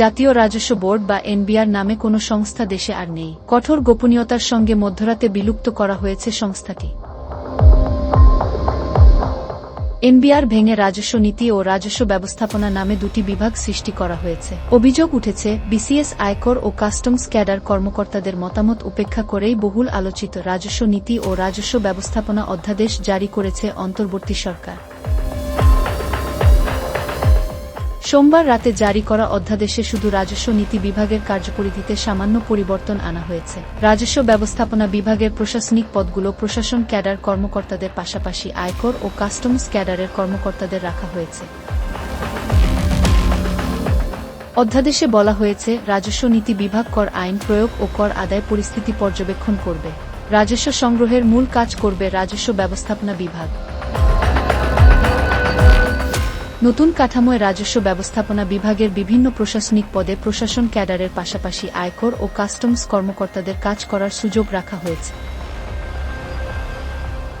জাতীয় রাজস্ব বোর্ড বা এনবিআর নামে কোনো সংস্থা দেশে আর নেই। কঠোর গোপনীয়তার সঙ্গে মধ্যরাতে বিলুপ্ত করা হয়েছে সংস্থাটি। এনবিআর ভেঙে রাজস্ব নীতি ও রাজস্ব ব্যবস্থাপনা নামে দুটি বিভাগ সৃষ্টি করা হয়েছে। অভিযোগ উঠেছে, বিসিএস আয়কর ও কাস্টমস ক্যাডার কর্মকর্তাদের মতামত উপেক্ষা করেই বহুল আলোচিত রাজস্ব নীতি ও রাজস্ব ব্যবস্থাপনা অধ্যাদেশ জারি করেছে অন্তর্বর্তী সরকার। সোমবার রাতে জারি করা অধ্যাদেশে শুধু রাজস্ব নীতি বিভাগের কার্যপরিধিতে সামান্য পরিবর্তন আনা হয়েছে। রাজস্ব ব্যবস্থাপনা বিভাগের প্রশাসনিক পদগুলো প্রশাসন ক্যাডার কর্মকর্তাদের পাশাপাশি আয়কর ও কাস্টমস ক্যাডারের কর্মকর্তাদের রাখা হয়েছে। অধ্যাদেশে বলা হয়েছে, রাজস্ব নীতি বিভাগ কর আইন প্রয়োগ ও কর আদায় পরিস্থিতি পর্যবেক্ষণ করবে। রাজস্ব সংগ্রহের মূল কাজ করবে রাজস্ব ব্যবস্থাপনা বিভাগ। নতুন কাঠামোয় রাজস্ব ব্যবস্থাপনা বিভাগের বিভিন্ন প্রশাসনিক পদে প্রশাসন ক্যাডারের পাশাপাশি আয়কর ও কাস্টমস কর্মকর্তাদের কাজ করার সুযোগ রাখা হয়েছে।